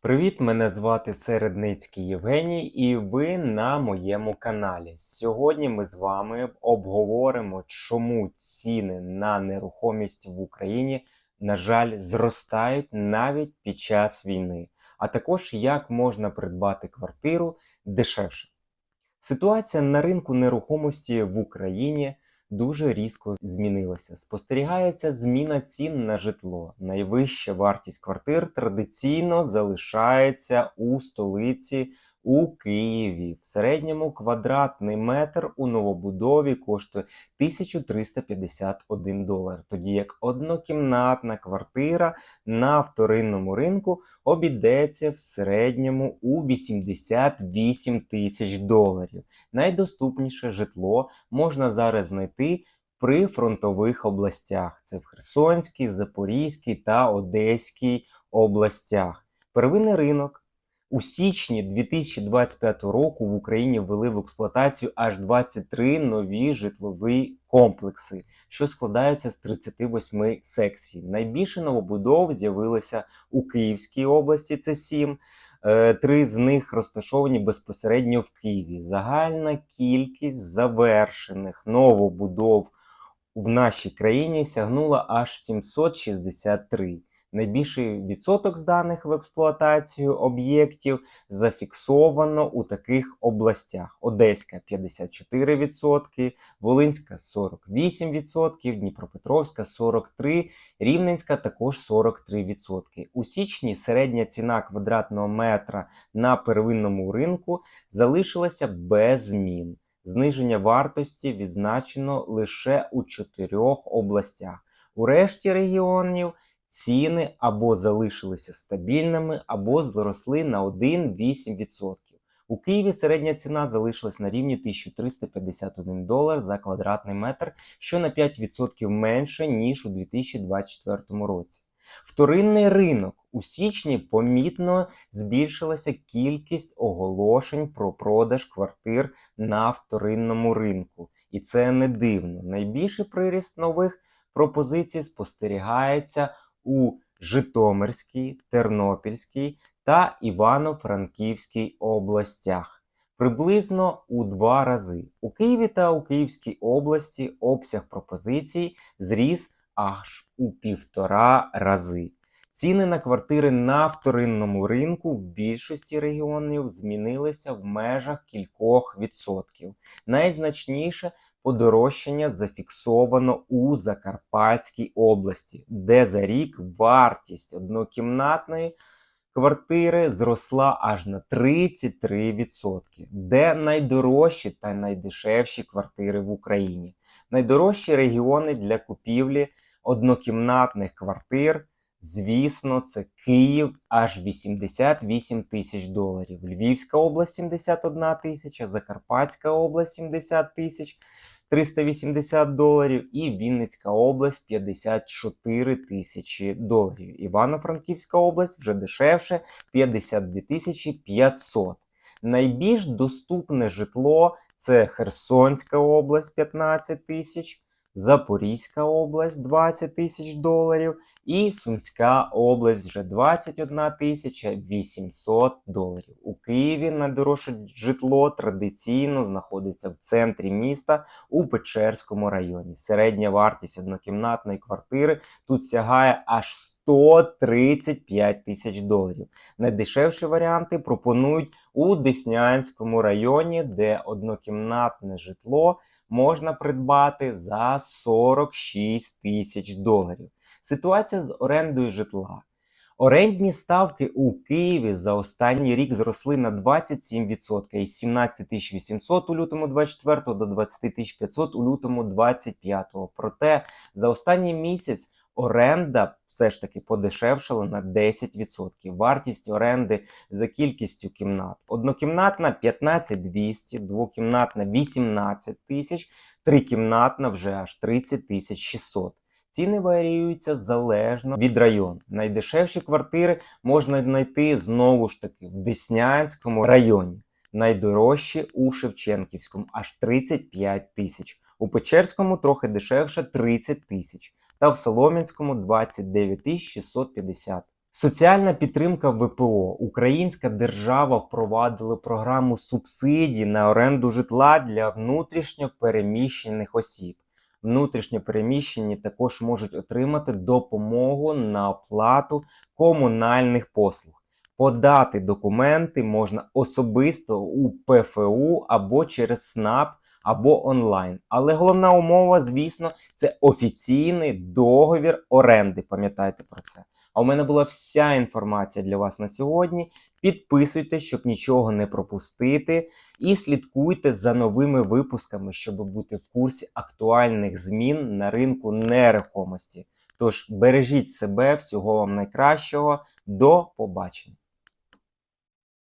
Привіт, мене звати Середницький Євгеній, і ви на моєму каналі. Сьогодні ми з вами обговоримо, чому ціни на нерухомість в Україні, на жаль, зростають навіть під час війни, а також як можна придбати квартиру дешевше. Ситуація на ринку нерухомості в Україні дуже різко змінилася. Спостерігається зміна цін на житло. Найвища вартість квартир традиційно залишається у столиці у Києві. В середньому квадратний метр у новобудові коштує 1351 долар, тоді як однокімнатна квартира на вторинному ринку обійдеться в середньому у 88 тисяч доларів. Найдоступніше житло можна зараз знайти при фронтових областях: це в Херсонській, Запорізькій та Одеській областях. Первинний ринок. У січні 2025 року в Україні ввели в експлуатацію аж 23 нові житлові комплекси, що складаються з 38 секцій. Найбільше новобудов з'явилося у Київській області, це 7. Е, Три з них розташовані безпосередньо в Києві. Загальна кількість завершених новобудов в нашій країні сягнула аж 763. Найбільший відсоток зданих в експлуатацію об'єктів зафіксовано у таких областях: Одеська 54%, Волинська 48%, Дніпропетровська 43%, Рівненська також 43%. У січні середня ціна квадратного метра на первинному ринку залишилася без змін. Зниження вартості відзначено лише у чотирьох областях. У решті регіонів ціни або залишилися стабільними, або зросли на 1,8%. У Києві середня ціна залишилась на рівні 1351 долар за квадратний метр, що на 5% менше, ніж у 2024 році. Вторинний ринок у січні помітно збільшилася кількість оголошень про продаж квартир на вторинному ринку, і це не дивно. Найбільший приріст нових пропозицій спостерігається у Житомирській, Тернопільській та Івано-Франківській областях. Приблизно у два рази. У Києві та у Київській області обсяг пропозицій зріс аж у півтора рази. Ціни на квартири на вторинному ринку в більшості регіонів змінилися в межах кількох відсотків. Найзначніше подорожчання зафіксовано у Закарпатській області, де за рік вартість однокімнатної квартири зросла аж на 33%, де найдорожчі та найдешевші квартири в Україні. Найдорожчі регіони для купівлі однокімнатних квартир. Звісно, це Київ аж 88 тисяч доларів. Львівська область 71 тисяча, Закарпатська область 70 тисяч 380 доларів і Вінницька область 54 тисячі доларів. Івано-Франківська область вже дешевше 52 тисячі 500. Найбільш доступне житло це Херсонська область 15 тисяч. Запорізька область 20 тисяч доларів і Сумська область вже 21 тисяча 800 доларів. У Києві найдорожче житло традиційно знаходиться в центрі міста у Печерському районі. Середня вартість однокімнатної квартири тут сягає аж 135 тисяч доларів. Найдешевші варіанти пропонують у Деснянському районі, де однокімнатне житло можна придбати за 46 тисяч доларів. Ситуація з орендою житла. Орендні ставки у Києві за останній рік зросли на 27% із 17 800 у лютому 24 до 20 500 у лютому 25. Проте за останній місяць оренда все ж таки подешевшала на 10%. Вартість оренди за кількістю кімнат. Однокімнатна 15 200, двокімнатна 18 тисяч, трикімнатна вже аж 30 тисяч 600. Ціни варіюються залежно від району. Найдешевші квартири можна знайти знову ж таки в Деснянському районі. Найдорожчі у Шевченківському аж 35 тисяч. У Печерському трохи дешевше 30 тисяч. Та в Солом'янському 29 тисяч 650. Соціальна підтримка ВПО. Українська держава впровадила програму субсидій на оренду житла для внутрішньо переміщених осіб. Внутрішньо переміщені також можуть отримати допомогу на оплату комунальних послуг. Подати документи можна особисто у ПФУ або через СНАП, або онлайн. Але головна умова, звісно, це офіційний договір оренди. Пам'ятайте про це. А у мене була вся інформація для вас на сьогодні. Підписуйтесь, щоб нічого не пропустити, і слідкуйте за новими випусками, щоб бути в курсі актуальних змін на ринку нерухомості. Тож бережіть себе, всього вам найкращого. До побачення!